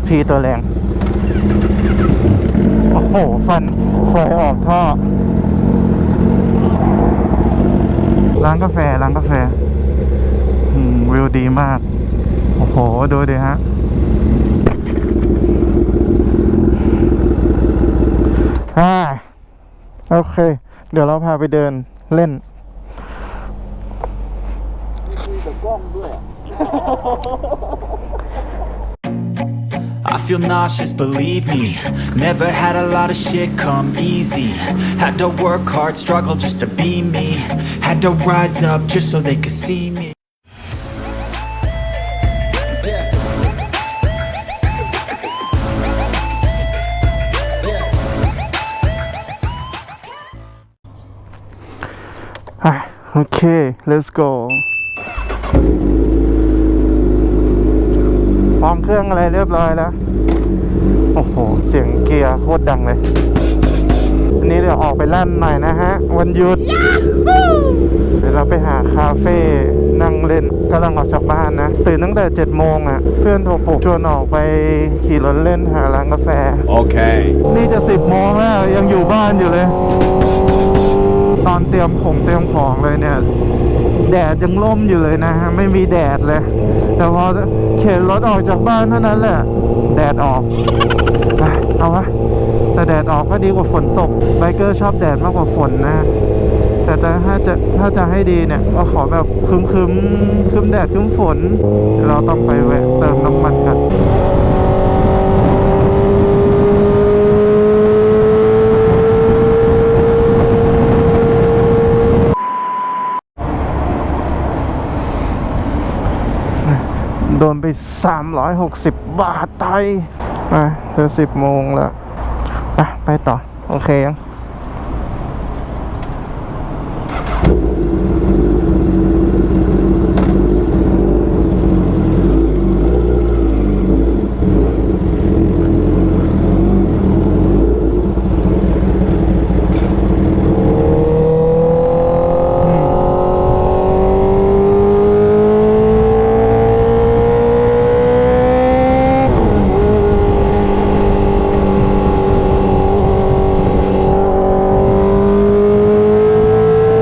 SP ตัวแรง โอ้โห ฟันไฟออกท่อ ร้านกาแฟ ร้านกาแฟวิวดีมาก โอ้โห ดูดิฮะ อ่า โอเค เดี๋ยวเราพาไปเดินเล่นมีกล้องด้วย I feel nauseous, believe me. Never had a lot of shit come easy. Had to work hard, struggle just to be me. Had to rise up just so they could see me. Ah, okay, let's go. พร้อมเครื่องอะไรเรียบร้อยแล้ว โอ้โห เสียงเกียร์โคตรดังเลยอันนี้เดี๋ยวออกไปลั่นหน่อยนะฮะ วันหยุด เดี๋ยวเราไปหาคาเฟ่นั่งเล่นกำลังออกจากบ้านนะ ตื่นตั้งแต่7โมงอะ เพื่อนโทรปลุกชวนออกไปขี่รถเล่นหาร้านกาแฟ Okay. นี่จะสิบโมงแล้ว ยังอยู่บ้านอยู่เลย ตอนเตรียมของเตรียมของเลยเนี่ย แดดยังร่มอยู่เลยนะฮะไม่มีแดดเลย แต่พอเข็นรถออกจากบ้านเท่านั้นแหละ แดดออกเอาวะแต่แดดออกก็ดีกว่าฝนตกไบเกอร์ชอบแดดมากกว่าฝนนะแต่ถ้าจะถ้าจะให้ดีเนี่ยก็ขอแบบครึมครึมครึมแดดครึมฝน เราต้องไปแวะเติมน้ำมันกัน โดนไป 360 บาทไทยไปเธอสิบโมงแล้ว ไป ไปต่อ โอเคยัง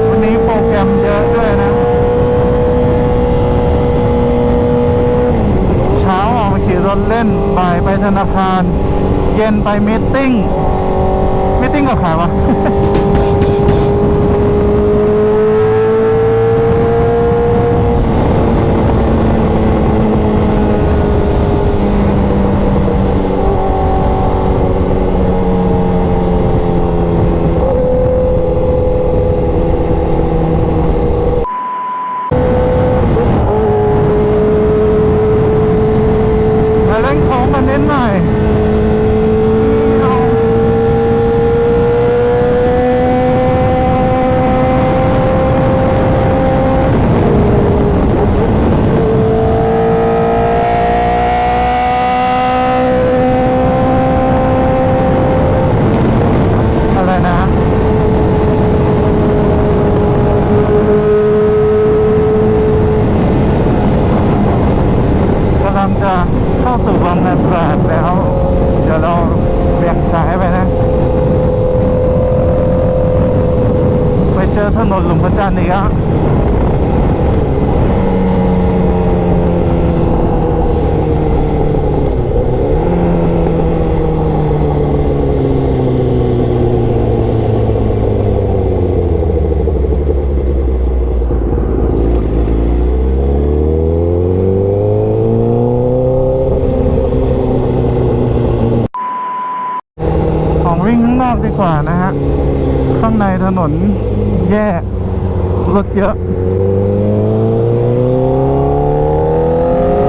วันนี้โปรแกรมเยอะด้วยนะ เช้าออกมาขี่รถเล่น บ่ายไปธนาคาร เย็นไปมตติ้งมตติ้งกับใครวะ มาเล่นของมาเน้นหน่อยเอาอะไรนะ กำลังจะเข้าสู่วังนาตราดแล้ว เดี๋ยวเราเบี่ยงซ้ายไปนะ ไป เจอถนนหลุมพระจันทร์อีกแล้วของวิ่งข้างนอกดีกว่านะฮะ ข้างในถนน แย่รถเยอะ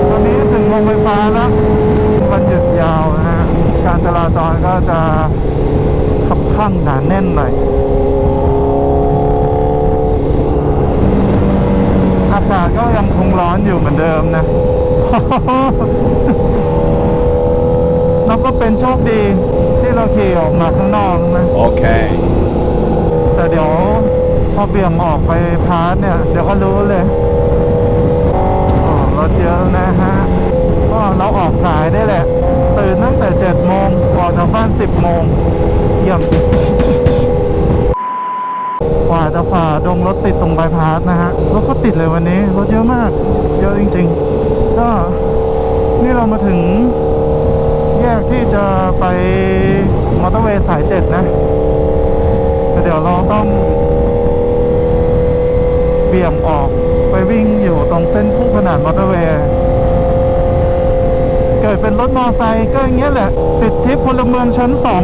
ตอนนี้ถึงโรงไฟฟ้าแล้ววันหยุดยาวนะฮะ การจราจรก็จะขับข้างหนาแน่นหน่อย อากาศก็ยังคงร้อนอยู่เหมือนเดิมนะนับว่าเป็นโชคดีที่เราขี่ออกมาข้างนอกนะ Okay. แต่เดี๋ยว พอเบี่ยงออกไปพาร์ทเนี่ย เดี๋ยวก็รู้เลยรถเยอะนะฮะ ก็เราออกสายได้แหละ ตื่นตั้งแต่เจ็ดโมงออกจากบ้านสิบโมงเยี่ยมกว่าจะฝ่าดงรถติดตรงบายพาสนะฮะ รถก็ติดเลยวันนี้ รถเยอะมาก เยอะจริงๆ ก็นี่เรามาถึงแยกที่จะไปมอเตอร์เวย์สายเจ็ดนะแต่เดี๋ยวเราต้อง เบี่ยงออกไปวิ่งอยู่ตรงเส้นคู่ขนานมอเตอร์เวย์เกิดเป็นรถมอไซค์ก็อย่างเงี้ยแหละ สิทธิพลเมืองชั้นสอง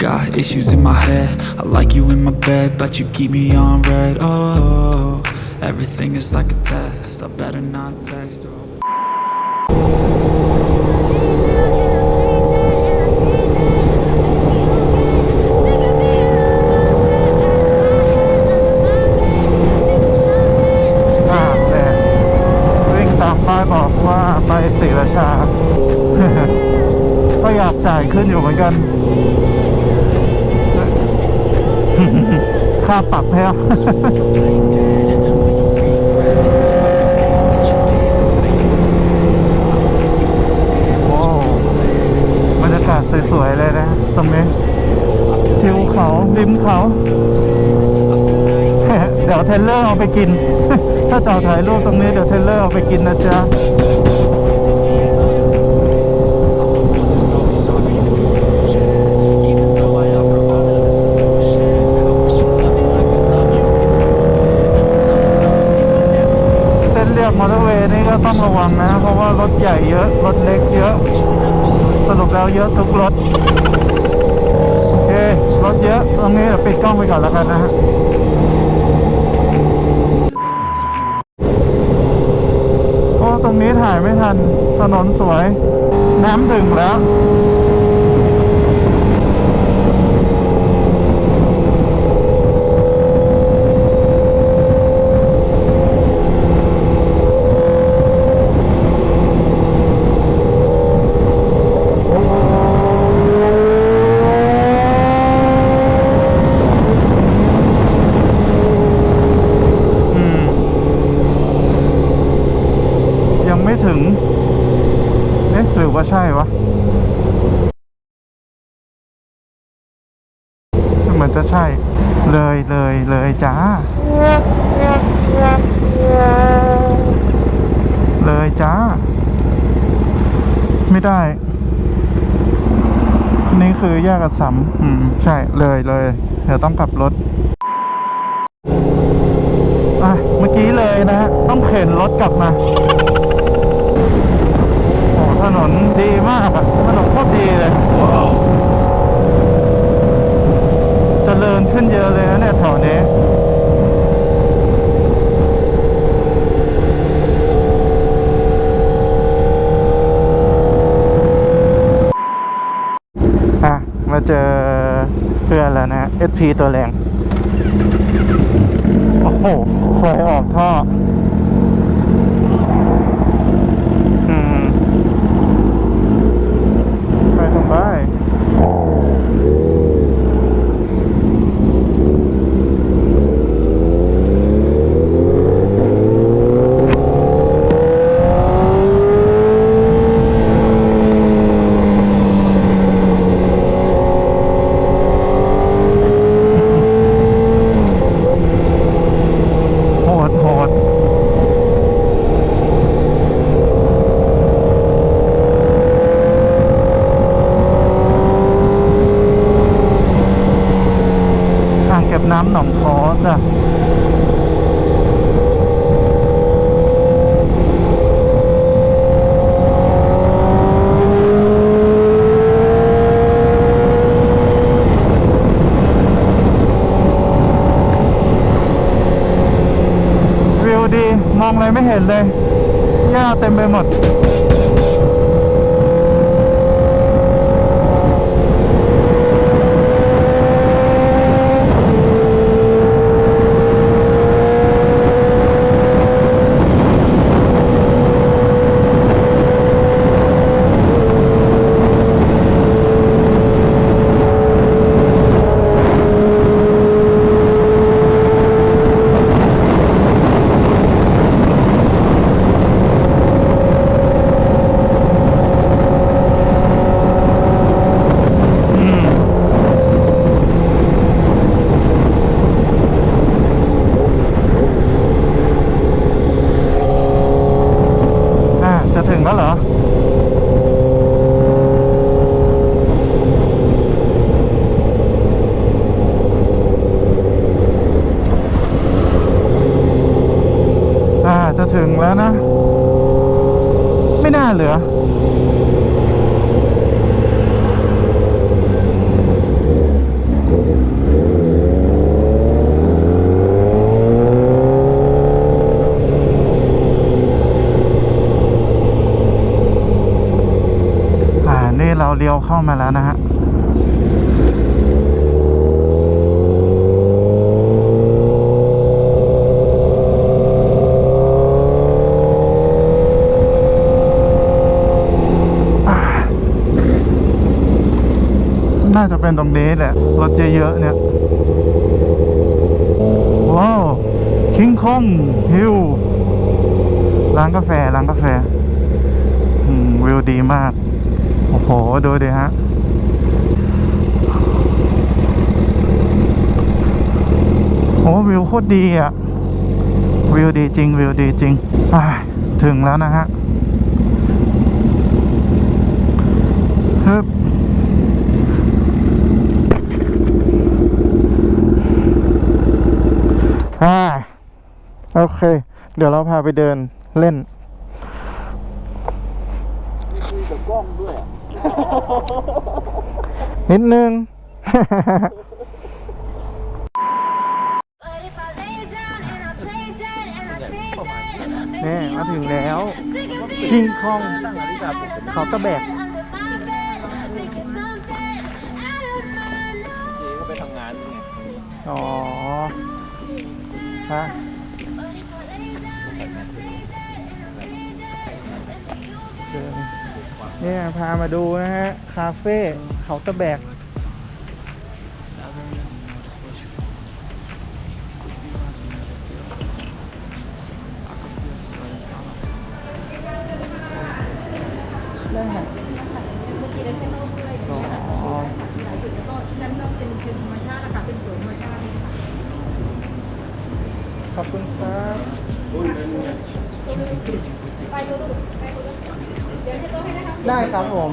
Got issues in my head. I like you in my bed, but you keep me on red. Oh, everything is like a test. I better not text. Oh. อ่ ค่าปรับแพ้วบรรยากาศสวยๆเลยนะ ตรงนี้ทิวเขาริมเขาเดี๋ยวเทเลอร์เอาไปกิน ถ้าจอถ่ายรูปตรงนี้เดี๋ยวเทเลอร์เอาไปกินนะจ๊ะ ถ่ายไม่ทัน ถนนสวย น้ำถึงแล้ว อืม ยังไม่ถึง เอ๊ะ หรือว่าใช่วะ เหมือนจะใช่ เลยเลยเลยจ้า เลยจ้า ไม่ได้ นี่ คือแยกอัสสัมอืม ใช่เลยเลย เดี๋ยวต้องกลับรถ อะ เมื่อกี้เลยนะฮะ ต้องเข็นรถกลับมาโอ้ถนนดีมากอะถนนโคตรดีเลยเจริญขึ้นเยอะเลยนะเนี่ยแถวนี้ อะ มาเจอเพื่อนแล้วนะ SP ตัวแรง โอ้โหไฟออกท่อม ไปตรงไปโหดโหด ไม่เห็นเลยหญ้าเต็มไปหมด อืม อ่า จะถึงแล้วเหรอ อ่า จะถึงแล้วนะ ไม่น่าเหลือ อ่า นี่เราเลี้ยวเข้ามาแล้วนะฮะ อ่า น่าจะเป็นตรงนี้แหละ รถเยอะๆเนี่ย ว้าว คิงคองฮิลร้านกาแฟ ร้านกาแฟวิวดีมาก โอ้โห ดูดิฮะโอ้วิวโคตรดีอะ วิวดีจริง วิวดีจริง ถึงแล้วนะฮะฮึบอ่าโอ เค เดี๋ยวเราพาไปเดินเล่นนิดนึง But if I lay down and I play dead and I stay dead, แน่มาถึงแล้ว sick of คิง being คองเขาตะแบก under my bed, thinking เนี่ยพามาดูนะฮะ คาเฟ่เขาตะแบก ได้ค่ะอ๋อนั้นเราเป็นเป็นธรรมชาตินะคะเป็นสวนธรรมชาติค่ะขอบคุณครับ ได้ครับผม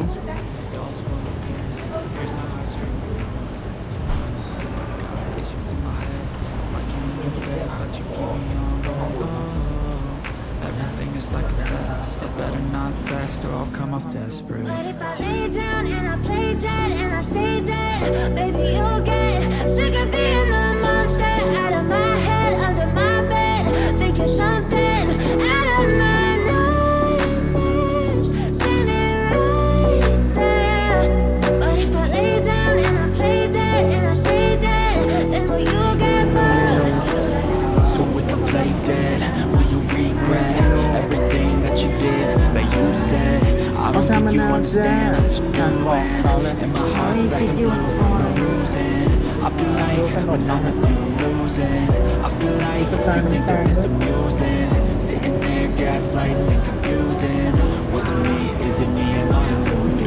Everything is like a test. I better not text or I'll come off desperate. But if I lay down and I play dead and I stay dead, baby, you'll get sick of being the monster out of my head, under my bed, thinking something play dead, will you regret everything that you did, that you said? I don't think you understand what you're. And my heart's black and blue from bruising. I feel like when I'm with you, I'm losing. I feel like you think that this amusing. Sitting there, gaslighting and confusing. Was it me? Is it me? Am I deluded?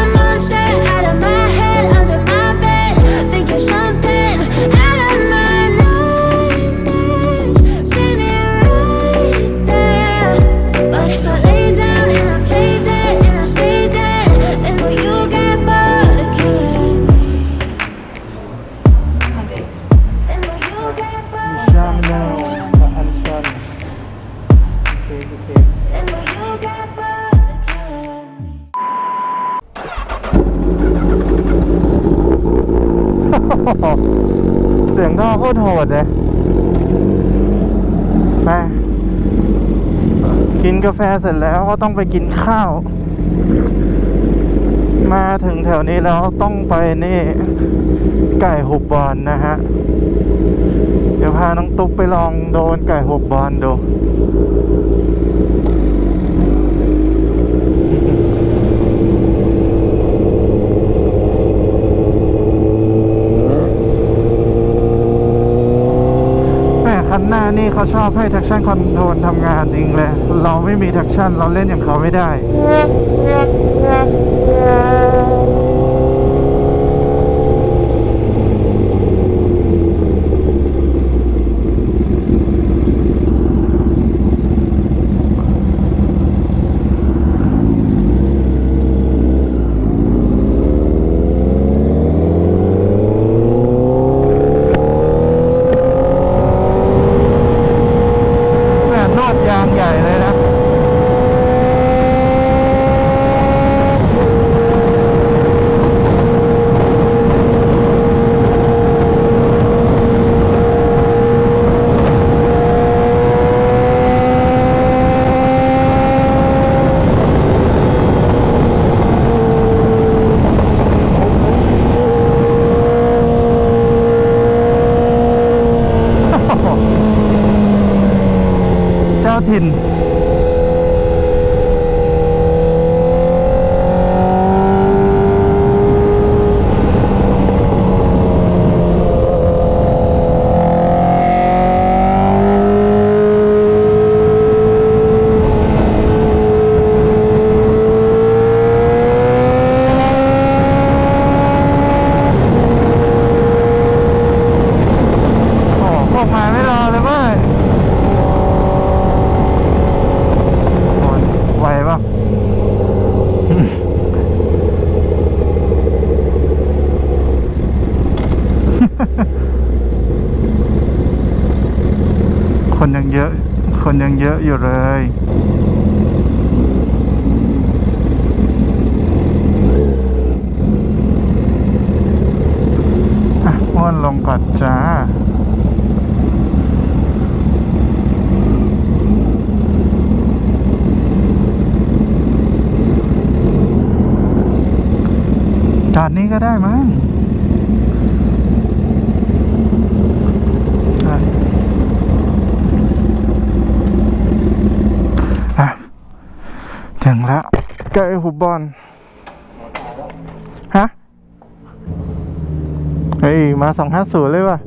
ตรโหดเลยไปกินกาแฟเสร็จแล้วก็ต้องไปกินข้าว มาถึงแถวนี้แล้วต้องไปนี่ ไก่หุบบอลนะฮะ เดี๋ยวพาน้องตุ๊กไปลองโดนไก่หุบบอลดู แหมคั นี่เขาชอบให้ traction control ทำงานจริงเลย เราไม่มี traction เราเล่นอย่างเขาไม่ได้ แม่นวดยางใหญ่เลยนะ เจ้าถิ่น โอ้พวกมาไม่รอเลยเว้ย โอ้ยไหวปะ คนยังเยอะ คนยังเยอะอยู่เลย อะอ้วนลงก่อนจ้า จอดนี้ก็ได้มั้งอะอะ ถึง กล้วไก่หุบบอลฮะ เฮ้ย มาสองห้าศูนย์เลยว่ะ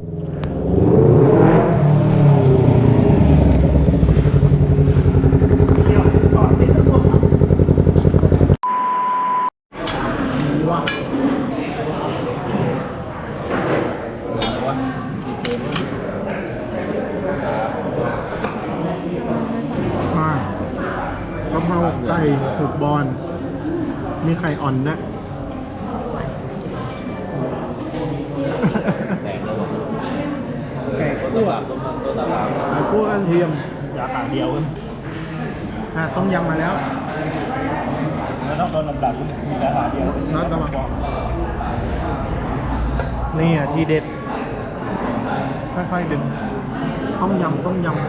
อ่ากะเพราไก่ถูกบอล มีไข่อ่อนนะไก่คั่วไก่คั่วกระเทียม สาขาเดียวกัน อะต้มยำมาแล้ว แล้วต้องโดนลำดับมีสาขาเดียว น็อตระวังนี่อะทีเด็ด ค่อยๆดึง ต้มยำต้มยำ อ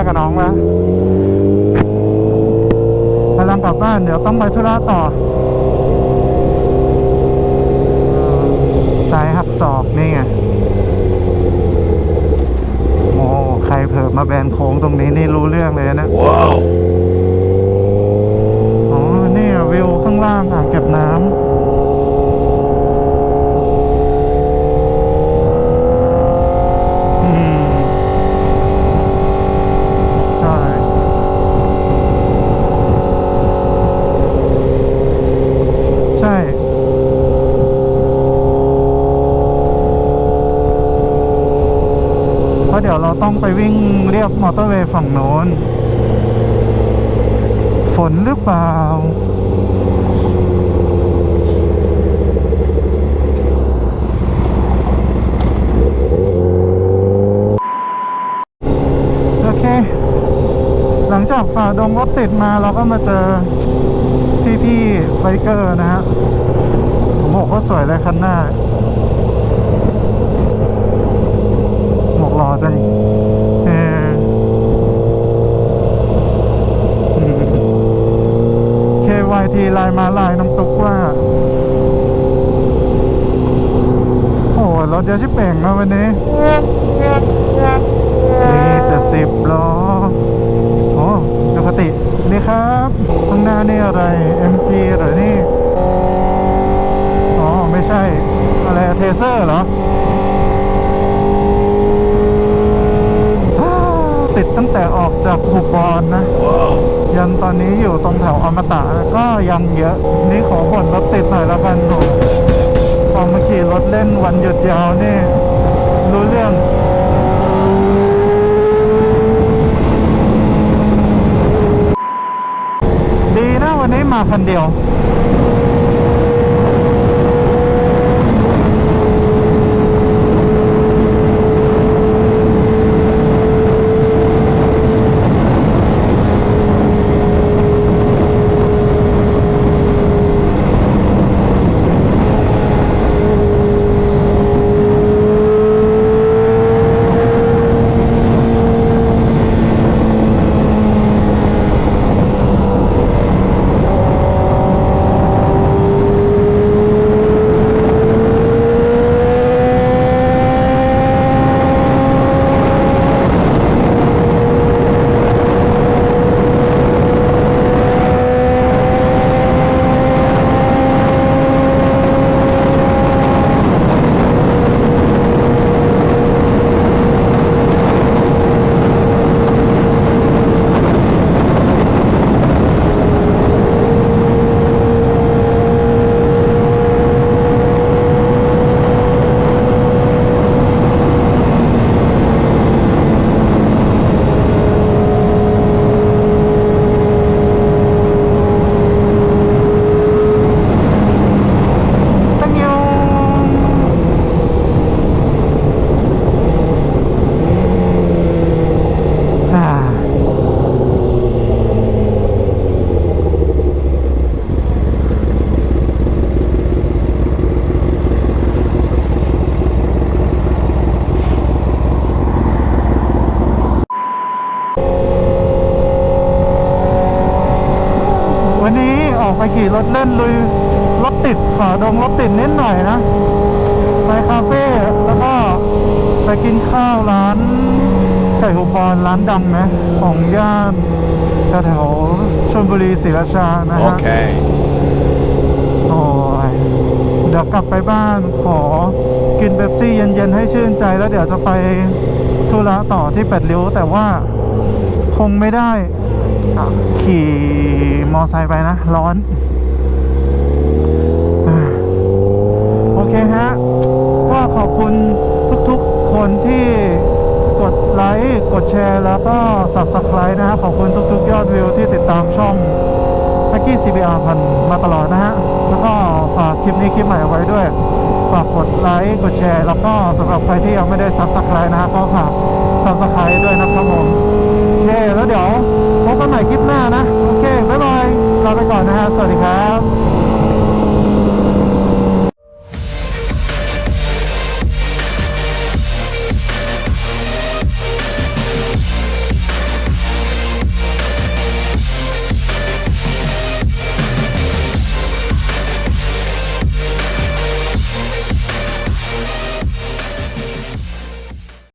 ะ กับน้องแล้วกำลังกลับบ้านเดี๋ยวต้องไปธุระต่อเออสายหักศอกนี่ไง โอ้ ใครเผิ่มาแบนโค้งตรงนี้นี่รู้เรื่องเลยนะ ว้าว อ๋อ นี่อะวิวข้างล่างอ่างเก็บน้ำ อืม ใช่ ใช่ เพราะเดี๋ยวเราต้องไปวิ่งเรียบมอเตอร์เวย์ฝั่งโน้น ฝนหรือเปล่า โอเค หลังจากฝ่าดงรถติด มาเราก็มาเจอพี่ๆไบเกอร์นะฮะผมบอกเขาสวยเลยคันหน้า หมวกหล่อจังเอออืม KYT ลายมาลายน้องตุ๊กว่า โอ้โหรถเยอะชิบเป่งมาวันนี้นี่แต่สิบล้อโอ้ปกติ นี่ครับข้างหน้านี่อะไร MG หรอนี่ อ๋อ ไม่ใช่ อะไรเทเซอร์เหรอ ติดตั้งแต่ออกจากหุบบอลนะ ยันตอนนี้อยู่ตรงแถวอมตะก็ยังเยอะ นี่ขอบ่นรถติดหน่อยละกันโหพอมาขี่รถเล่นวันหยุดยาวนี่ รู้เรื่อง ดีนะวันนี้ มาคันเดียว ตั้งยงอ่าวันนี้ออกไปขี่ รถเล่นลุยรถติดฝ่าดงรถติดนิดหน่อยนะไปคาเฟ่แล้วก็ไปกินข้าวร้านไก่หูปอนร้านดังนะของย่านแถวๆชลบุรีศรีราชานะฮะ Okay. โอ้ยเดี๋ยวกลับไปบ้านขอกินเบปซี่เย็นๆให้ชื่นใจแล้วเดี๋ยวจะไปธุระต่อที่แปดริ้ว แต่ว่าคงไม่ได้อะขี่มอไซค์ไปนะ ร้อน อ่าโอเค ฮะ ก็ขอบคุณทุกๆคนที่กดไลค์กดแชร์แล้วก็ Subscribe นะฮะ ขอบคุณทุกๆ ยอดวิวที่ติดตามช่องฮักกี้ CBR พันมาตลอดนะฮะ แล้วก็ฝากคลิปนี้คลิปใหม่เอาไว้ด้วย ฝากกดไลค์กดแชร์ แล้วก็สำหรับใครที่ยังไม่ได้ Subscribe นะฮะก็ฝาก Subscribe ด้วยนะครับผมโอเคแล้วเดี๋ยวพบกันใหม่คลิปหน้านะ โอเค บ๊ายบายลาไปก่อนนะฮะ สวัสดีครับ